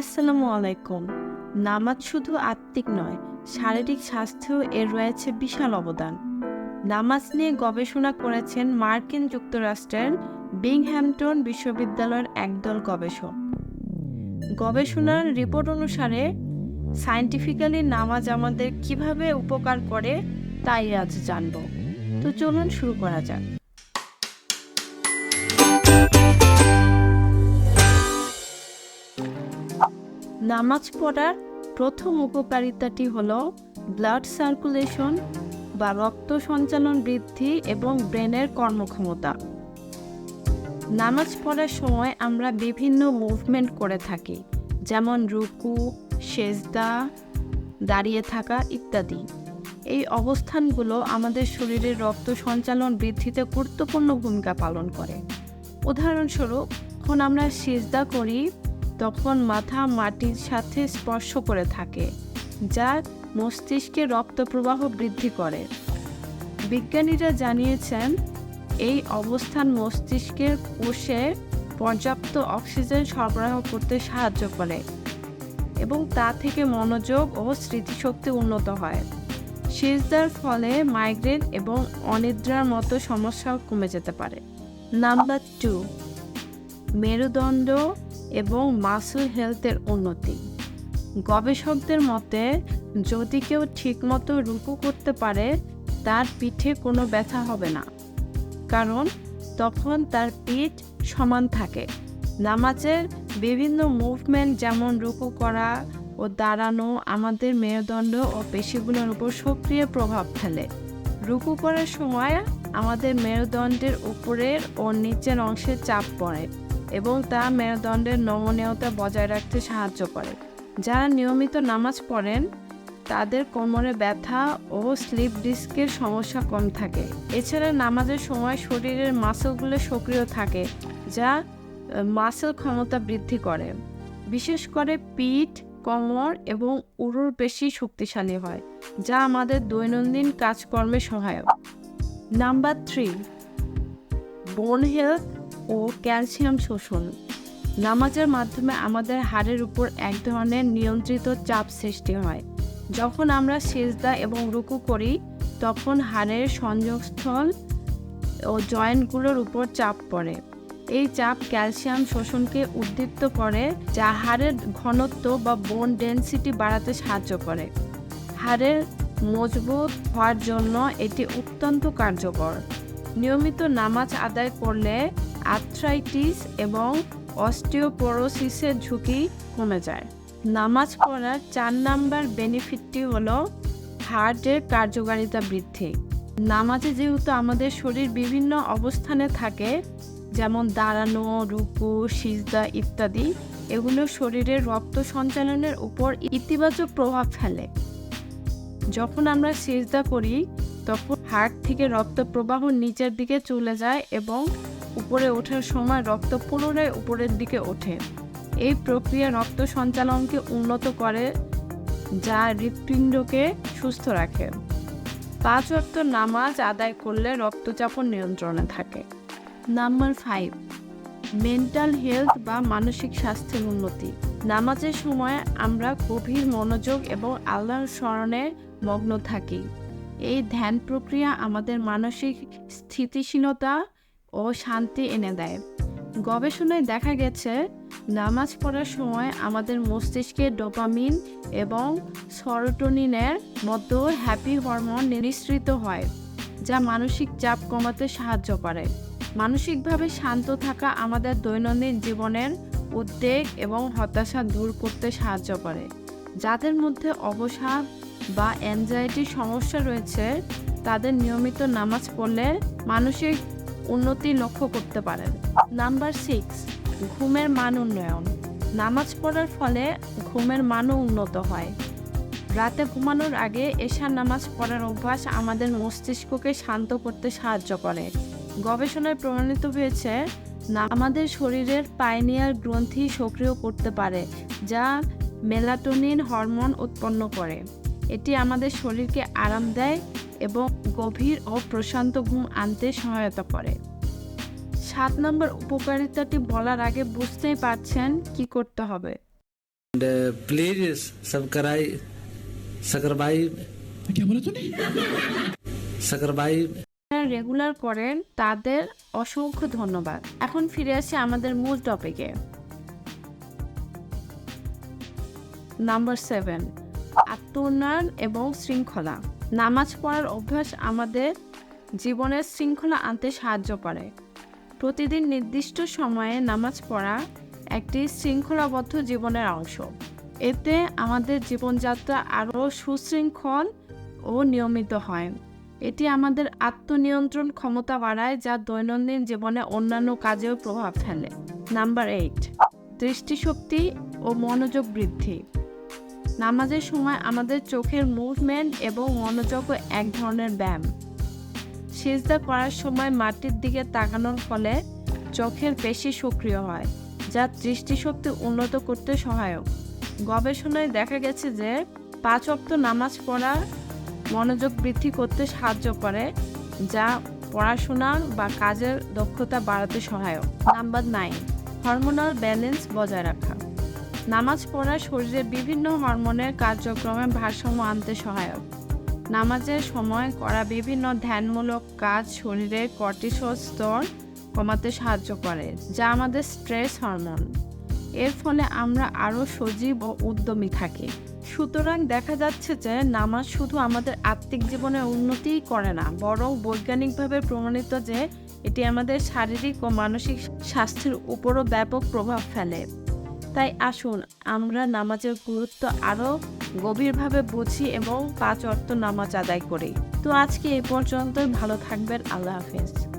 আসসালামু আলাইকুম। নামাজ শুধু আত্মিক নয়, শারীরিক স্বাস্থ্যেও এর রয়েছে বিশাল অবদান। নামাজ নিয়ে গবেষণা করেছেন মার্কিন যুক্তরাষ্ট্রের বিংহ্যামটন বিশ্ববিদ্যালয়ের একদল গবেষক। গবেষণার রিপোর্ট অনুসারে সায়েন্টিফিক্যালি নামাজ আমাদের কীভাবে উপকার করে, তাই আজ জানব। তো চলুন শুরু করা যাক। নামাজ পড়ার প্রথম উপকারিতাটি হল ব্লাড সার্কুলেশন বা রক্ত সঞ্চালন বৃদ্ধি এবং ব্রেনের কর্মক্ষমতা। নামাজ পড়ার সময় আমরা বিভিন্ন মুভমেন্ট করে থাকি, যেমন রুকু, সেজদা, দাঁড়িয়ে থাকা ইত্যাদি। এই অবস্থানগুলো আমাদের শরীরের রক্ত সঞ্চালন বৃদ্ধিতে গুরুত্বপূর্ণ ভূমিকা পালন করে। উদাহরণস্বরূপ যখন আমরা সেজদা করি তখন মাথা মাটির সাথে স্পর্শ করে থাকে, যা মস্তিষ্কে রক্ত প্রবাহ বৃদ্ধি করে। বিজ্ঞানীরা জানিয়েছেন, এই অবস্থান মস্তিষ্কের কোষে পর্যাপ্ত অক্সিজেন সরবরাহ করতে সাহায্য করে এবং তা থেকে মনোযোগ ও স্মৃতিশক্তি উন্নত হয়। সেজদার ফলে মাইগ্রেন এবং অনিদ্রার মতো সমস্যাও কমে যেতে পারে। নাম্বার টু, মেরুদণ্ড এবং মাসল হেলথের উন্নতি। গবেষকদের মতে, যদি কেউ ঠিকমতো রুকু করতে পারে, তার পিঠে কোনো ব্যথা হবে না। কারণ, তখন তার পিঠ সমান থাকে। নামাজের বিভিন্ন মুভমেন্ট যেমন রুকু করা ও দাঁড়ানো আমাদের মেরুদণ্ড ও পেশিগুলোর উপর সক্রিয় প্রভাব ফেলে। রুকু করার সময় আমাদের মেরুদণ্ডের উপরের ও নিচের অংশে চাপ পড়ে। এবং তা মেরুদণ্ডের নমনীয়তা বজায় রাখতে সাহায্য করে। যারা নিয়মিত নামাজ পড়েন, তাদের কোমরে ব্যথা ও স্লিপ ডিস্কের সমস্যা কম থাকে। এছাড়া নামাজের সময় শরীরের মাসলগুলো সক্রিয় থাকে, যা মাসল ক্ষমতা বৃদ্ধি করে। বিশেষ করে পিঠ, কোমর এবং উরুর বেশি শক্তিশালী হয়, যা আমাদের দৈনন্দিন কাজকর্মে সহায়ক। নাম্বার থ্রি, বোন হেলথ ও ক্যালসিয়াম শোষণ। নামাজের মাধ্যমে আমাদের হাড়ের উপর এক ধরনের নিয়ন্ত্রিত চাপ সৃষ্টি হয়। যখন আমরা সেজদা এবং রুকু করি, তখন হাড়ের সংযোগস্থল ও জয়েন্টগুলোর উপর চাপ পড়ে। এই চাপ ক্যালসিয়াম শোষণকে উদ্দীপ্ত করে, যা হাড়ের ঘনত্ব বা বোন ডেন্সিটি বাড়াতে সাহায্য করে। হাড়ের মজবুত হওয়ার জন্য এটি অত্যন্ত কার্যকর। নিয়মিত নামাজ আদায় করলে আর্থ্রাইটিস এবং অস্টিওপোরোসিসের ঝুঁকি কমে যায়। নামাজ পড়ার চার নাম্বার বেনিফিটটি হলো হার্টের কার্যকারিতা বৃদ্ধি। নামাজে যেহেতু আমাদের শরীর বিভিন্ন অবস্থানে থাকে, যেমন দাঁড়ানো, রুকু, সিজদা ইত্যাদি, এগুলো শরীরের রক্ত সঞ্চালনের উপর ইতিবাচক প্রভাব ফেলে। যখন আমরা সিজদা করি, তখন হার্ট থেকে রক্ত প্রবাহ নিচের দিকে চলে যায় এবং উপরে ওঠার সময় রক্ত পুনরায় উপরের দিকে ওঠে। এই প্রক্রিয়া রক্ত সঞ্চালনকে উন্নত করে, যা হৃৎপিণ্ডকে সুস্থ রাখে। পাঁচ অর্থ নামাজ আদায় করলে রক্তচাপও নিয়ন্ত্রণে থাকে। নাম্বার ফাইভ, মেন্টাল হেলথ বা মানসিক স্বাস্থ্যের উন্নতি। নামাজের সময় আমরা গভীর মনোযোগ এবং আল্লাহর স্মরণে মগ্ন থাকি। এই ধ্যান প্রক্রিয়া আমাদের মানসিক স্থিতিশীলতা ও শান্তি এনে দেয়। গবেষণায় দেখা গেছে, নামাজ পড়ার সময় আমাদের মস্তিষ্কে ডোপামিন এবং সরোটোনিনের মতো হ্যাপি হরমোন নিঃসৃত হয়, যা মানসিক চাপ কমাতে সাহায্য করে। মানসিকভাবে শান্ত থাকা আমাদের দৈনন্দিন জীবনের উদ্বেগ এবং হতাশা দূর করতে সাহায্য করে। যাদের মধ্যে অবসাদ বা অ্যাংজাইটির সমস্যা রয়েছে, তাদের নিয়মিত নামাজ পড়লে মানসিক উন্নতি লক্ষ্য করতে পারেন। নাম্বার সিক্স ঘুমের মান উন্নয়ন। নামাজ পড়ার ফলে ঘুমের মানও উন্নত হয়। রাতে ঘুমানোর আগে এশার নামাজ পড়ার অভ্যাস আমাদের মস্তিষ্ককে শান্ত করতে সাহায্য করে। গবেষণায় প্রমাণিত হয়েছে আমাদের শরীরের পাইনিয়ার গ্রন্থি সক্রিয় করতে পারে, যা মেলাটোনিন হরমোন উৎপন্ন করে। এটি আমাদের শরীরকে আরাম দেয় এবং গভীর ও প্রশান্ত ঘুম আনতে সহায়তা করে। সাত নম্বর উপকারিতাটি বলার আগে বুঝতেই পারছেন কি করতে হবে। রেগুলার করেন তাদের অসংখ্য ধন্যবাদ। এখন ফিরে আসি আমাদের মূল টপিকে নাম্বার সেভেন আত্ম উন্নয়ন এবং শৃঙ্খলা। নামাজ পড়ার অভ্যাস আমাদের জীবনের শৃঙ্খলা আনতে সাহায্য করে। প্রতিদিন নির্দিষ্ট সময়ে নামাজ পড়া একটি শৃঙ্খলাবদ্ধ জীবনের অংশ। এতে আমাদের জীবনযাত্রা আরও সুশৃঙ্খল ও নিয়মিত হয়। এটি আমাদের আত্মনিয়ন্ত্রণ ক্ষমতা বাড়ায়, যা দৈনন্দিন জীবনে অন্যান্য কাজেও প্রভাব ফেলে। নাম্বার এইট, দৃষ্টিশক্তি ও মনোযোগ বৃদ্ধি। নামাজের সময় আমাদের চোখের মুভমেন্ট এবং মনোযোগও এক ধরনের ব্যায়াম। সিজদা করার সময় মাটির দিকে তাকানোর ফলে চোখের পেশি সক্রিয় হয়, যা দৃষ্টিশক্তি উন্নত করতে সহায়ক। গবেষণায় দেখা গেছে যে পাঁচ অক্ত নামাজ পড়া মনোযোগ বৃদ্ধি করতে সাহায্য করে, যা পড়াশোনার বা কাজের দক্ষতা বাড়াতে সহায়ক। নাম্বার নাইন হরমোনাল ব্যালেন্স বজায় রাখা। নামাজ পড়া শরীরের বিভিন্ন হরমোনের কার্যক্রমে ভারসাম্য আনতে সহায়ক। নামাজের সময় করা বিভিন্ন ধ্যানমূলক কাজ শরীরের কর্টিসল স্তর কমাতে সাহায্য করে, যা আমাদের স্ট্রেস হরমোন। এর ফলে আমরা আরও সজীব ও উদ্যমী থাকি। সুতরাং দেখা যাচ্ছে যে নামাজ শুধু আমাদের আত্মিক জীবনের উন্নতিই করে না, বরং বৈজ্ঞানিকভাবে প্রমাণিত যে এটি আমাদের শারীরিক ও মানসিক স্বাস্থ্যের উপরও ব্যাপক প্রভাব ফেলে। তাই আসুন, আমরা নামাজের গুরুত্ব আরও গভীরভাবে বুঝি এবং পাঁচ অর্থ নামাজ আদায় করি। তো আজকে এ পর্যন্তই, ভালো থাকবেন, আল্লাহ হাফেজ।